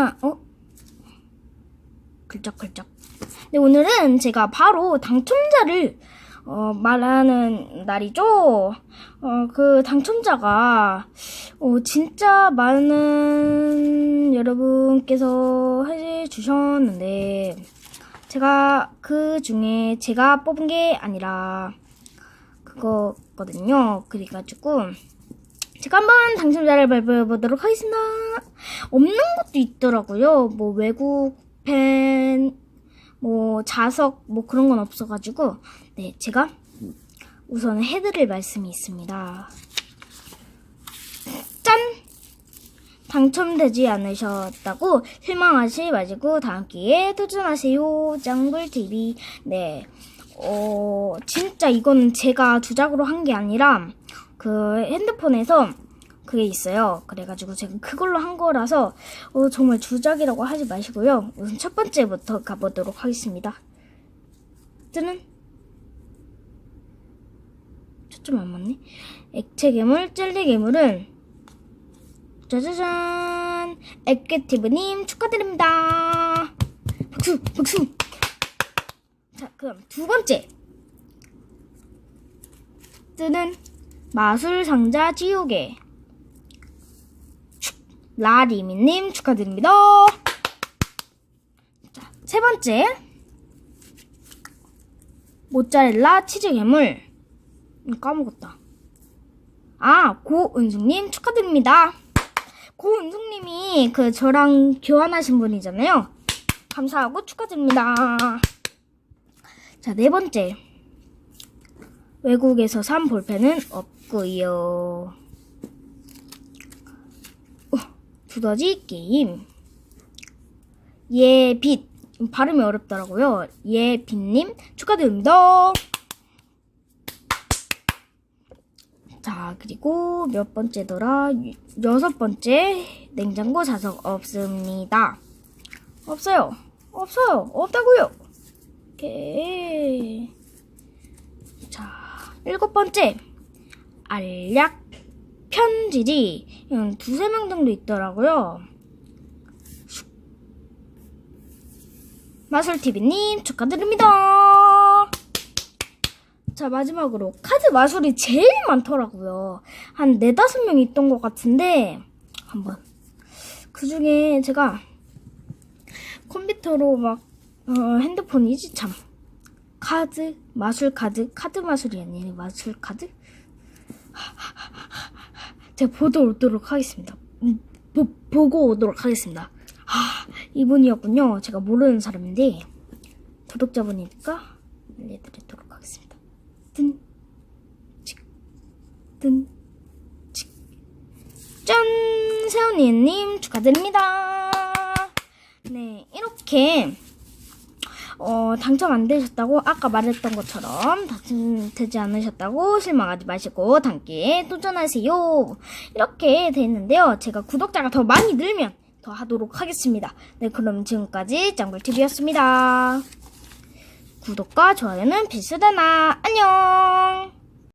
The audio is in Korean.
아, 어? 글쩍글쩍. 네, 오늘은 제가 바로 당첨자를 어, 말하는 날이죠. 어, 그 당첨자가 어, 진짜 많은 여러분께서 해주셨는데 제가 그 중에 제가 뽑은 게 아니라 그거거든요. 그래가지고 제가 한번 당첨자를 발표해 보도록 하겠습니다. 없는 것도 있더라고요. 뭐 외국 팬, 뭐 자석, 뭐 그런 건 없어가지고 네 제가 우선 해드릴 말씀이 있습니다. 짠! 당첨되지 않으셨다고 실망하지 마시고 다음 기회에 도전하세요. 짱굴TV. 네. 어, 진짜 이건 제가 주작으로 한 게 아니라 그 핸드폰에서 그게 있어요. 그래가지고 제가 그걸로 한 거라서 어, 정말 주작이라고 하지 마시고요. 우선 첫 번째부터 가보도록 하겠습니다. 뜨는 초점 안 맞네. 액체 괴물, 젤리 괴물은 짜자잔 액티브님 축하드립니다. 박수, 박수. 자, 그럼 두 번째 뜨는 마술 상자 지우개 라리미님 축하드립니다. 자, 세 번째 모짜렐라 치즈 괴물 음, 까먹었다. 아, 고은숙님 축하드립니다. 고은숙님이 그 저랑 교환하신 분이잖아요. 감사하고 축하드립니다. 자, 네 번째. 외국에서 산 볼펜은 없 고요. 어, 두더지 게임. 예빛. 발음이 어렵더라고요. 예빛님 축하드립니다. 자, 그리고 몇 번째더라? 유- 여섯 번째. 냉장고 자석 없습니다. 없어요. 없어요. 없다고요. 오케이. 자, 일곱 번째. 알약 편지지. 음, 두세 명 정도 있더라고요. 마술TV님 축하드립니다. 자, 마지막으로 카드 마술이 제일 많더라고요. 한 네다섯 명 있던 것 같은데, 한번. 그 중에 제가 컴퓨터로 막, 어, 핸드폰이지 참. 카드, 마술 카드, 카드 마술이 아니라 마술 카드? 제가 보도 오도록 하겠습니다. 음, 보, 보고 오도록 하겠습니다. 아, 이분이었군요. 제가 모르는 사람인데, 구독자분이니까 알려드리도록 하겠습니다. 뜬, 칙, 뜬, 칙. 짠! 세훈이님 축하드립니다. 네, 이렇게 어, 당첨 안 되셨다고 아까 말했던 것처럼 당첨되지 않으셨다고 실망하지 마시고 단기에 도전하세요. 이렇게 돼 있는데요. 제가 구독자가 더 많이 늘면 더 하도록 하겠습니다. 네, 그럼 지금까지 짱굴TV였습니다. 구독과 좋아요는 필수다나. 안녕!